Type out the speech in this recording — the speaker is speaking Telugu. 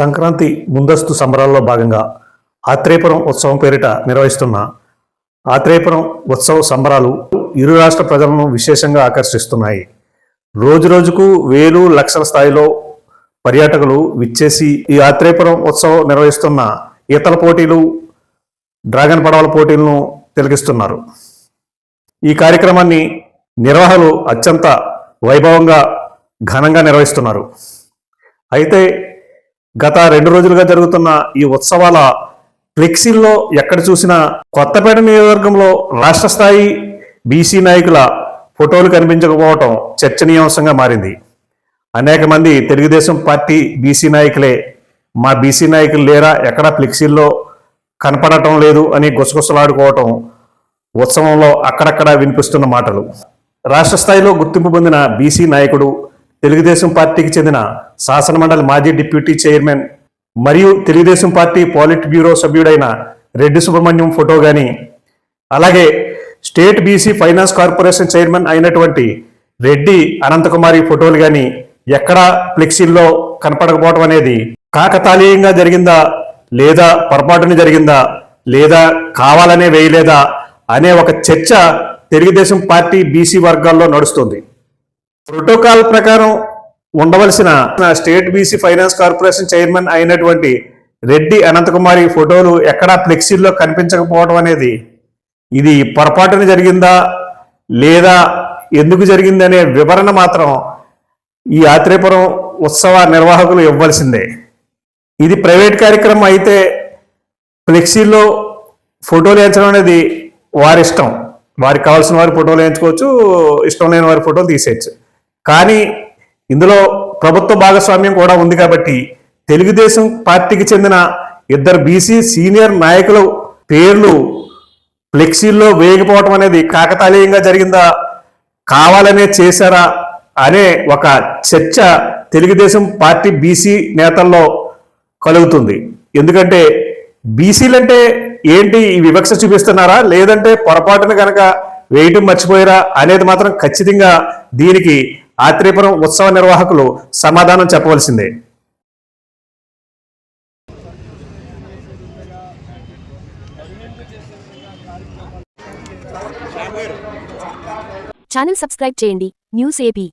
సంక్రాంతి ముందస్తు సంబరాల్లో భాగంగా ఆత్రేయపురం ఉత్సవం పేరిట నిర్వహిస్తున్న ఆత్రేయపురం ఉత్సవ సంబరాలు ఇరు రాష్ట్ర ప్రజలను విశేషంగా ఆకర్షిస్తున్నాయి. రోజు రోజుకు వేలు లక్షల స్థాయిలో పర్యాటకులు విచ్చేసి ఈ ఆత్రేయపురం ఉత్సవం నిర్వహిస్తున్న ఈతల పోటీలు డ్రాగన్ పడవల పోటీలను తిలకిస్తున్నారు. ఈ కార్యక్రమాన్ని నిర్వాహకులు అత్యంత వైభవంగా ఘనంగా నిర్వహిస్తున్నారు. అయితే గత రెండు రోజులుగా జరుగుతున్న ఈ ఉత్సవాల ఫ్లెక్సీల్లో ఎక్కడ చూసినా కొత్తపేట నియోజకవర్గంలో రాష్ట్ర స్థాయి బీసీ నాయకుల ఫోటోలు కనిపించకపోవటం చర్చనీయాంశంగా మారింది. అనేక మంది తెలుగుదేశం పార్టీ బీసీ నాయకులే. మా బీసీ నాయకులు లేరా? ఎక్కడా ఫ్లెక్సీల్లో కనపడటం లేదు అని గుసగుసలాడుకోవటం ఉత్సవంలో అక్కడక్కడ వినిపిస్తున్న మాటలు. రాష్ట్ర స్థాయిలో గుర్తింపు పొందిన బీసీ నాయకుడు తెలుగుదేశం పార్టీకి చెందిన శాసనమండలి మాజీ డిప్యూటీ చైర్మన్ మరియు తెలుగుదేశం పార్టీ పాలిట్ బ్యూరో సభ్యుడైన రెడ్డి సుబ్రహ్మణ్యం ఫోటో కానీ అలాగే state BC finance corporation chairman అయినటువంటి రెడ్డి అనంతకుమారి ఫోటోలు కానీ ఎక్కడా ఫ్లెక్సీల్లో కనపడకపోవడం అనేది కాకతాళీయంగా జరిగిందా? లేదా పొరపాటున జరిగిందా? లేదా కావాలనే వేయలేదా? అనే ఒక చర్చ తెలుగుదేశం పార్టీ బీసీ వర్గాల్లో నడుస్తుంది. ప్రోటోకాల్ ప్రకారం ఉండవలసిన state BC finance corporation chairman అయినటువంటి రెడ్డి అనంతకుమారి ఫోటోలు ఎక్కడా ఫ్లెక్సీల్లో కనిపించకపోవడం అనేది ఇది పొరపాటున జరిగిందా లేదా ఎందుకు జరిగిందనే వివరణ మాత్రం ఈ యాత్రేపురం ఉత్సవ నిర్వాహకులు ఇవ్వాల్సిందే ఇది ప్రైవేట్ కార్యక్రమం అయితే ఫ్లెక్సీల్లో ఫోటోలు వేయించడం అనేది వారి ఇష్టం వారికి కావాల్సిన వారి ఫోటోలు వేయించుకోవచ్చు ఇష్టం లేని వారి ఫోటోలు తీసేయచ్చు. కానీ ఇందులో ప్రభుత్వ భాగస్వామ్యం కూడా ఉంది కాబట్టి తెలుగుదేశం పార్టీకి చెందిన ఇద్దరు బీసీ సీనియర్ నాయకుల పేర్లు ఫ్లెక్సీల్లో వేయకపోవటం అనేది కాకతాళీయంగా జరిగిందా? కావాలనే చేశారా? అనే ఒక చర్చ తెలుగుదేశం పార్టీ బీసీ నేతల్లో కలుగుతుంది. ఎందుకంటే బీసీలంటే ఏంటి? ఈ వివక్ష చూపిస్తున్నారా? లేదంటే పొరపాటున కనుక వేయటం మర్చిపోయారా? అనేది మాత్రం ఖచ్చితంగా దీనికి ఆత్రేయపురం ఉత్సవ నిర్వాహకులు సమాధానం చెప్పవలసిందే. ఛానల్ సబ్స్క్రైబ్ చేయండి. News AP